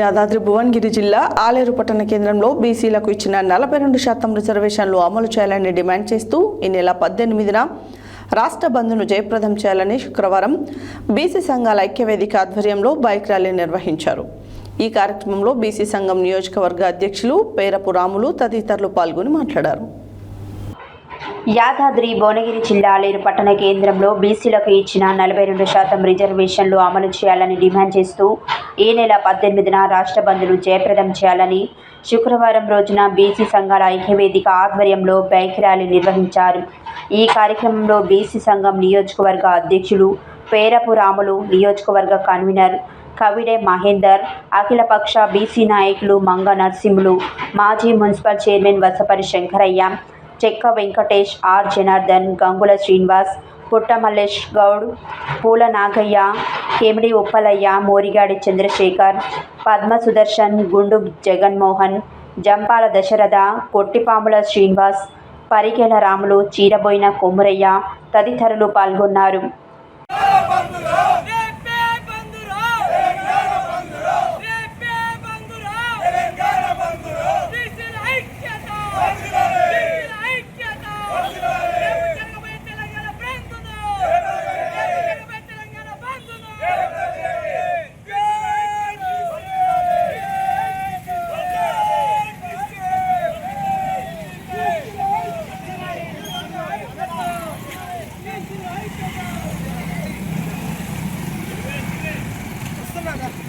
యాదాద్రి భువనగిరి జిల్లా ఆలేరు పట్టణ కేంద్రంలో బీసీలకు ఇచ్చిన నలభై రెండు శాతం రిజర్వేషన్లు అమలు చేయాలని డిమాండ్ చేస్తూ ఈ నెల పద్దెనిమిదిన రాష్ట్ర బంద్ను జయప్రదం చేయాలని శుక్రవారం బీసీ సంఘాల ఐక్యవేదిక ఆధ్వర్యంలో బైక్ ర్యాలీ నిర్వహించారు. ఈ కార్యక్రమంలో బీసీ సంఘం నియోజకవర్గ అధ్యక్షులు పేరపు రాములు తదితరులు పాల్గొని మాట్లాడారు. యాదాద్రి భువనగిరి జిల్లా ఆలేరు పట్టణ కేంద్రంలో బీసీలకు ఇచ్చిన నలభై రెండు శాతం రిజర్వేషన్లు అమలు చేయాలని డిమాండ్ చేస్తూ ఈ నెల పద్దెనిమిదిన రాష్ట్ర బంద్ను జయప్రదం చేయాలని శుక్రవారం రోజున బీసీ సంఘాల ఐక్యవేదిక ఆధ్వర్యంలో బైక్ ర్యాలీ నిర్వహించారు. ఈ కార్యక్రమంలో బీసీ సంఘం నియోజకవర్గ అధ్యక్షులు పేరపు రాములు నియోజకవర్గ కన్వీనర్ కవిడే మహేందర్ అఖిలపక్ష బీసీ నాయకులు మంగ నరసింహులు మాజీ municipal chairman Vasapari Shankaraiah Chekka Venkatesh R. Janardhan Gangula Srinivas Putta Mallesh Goud పూల నాగయ్య కేమిడి ఉప్పలయ్య మోరిగాడి చంద్రశేఖర్ పద్మ సుదర్శన్ గుండు జగన్మోహన్ జంపాల దశరథ కొట్టిపాముల శ్రీనివాస్ పరికెల రాములు చీరబోయిన కొమురయ్య తదితరులు పాల్గొన్నారు. Venga.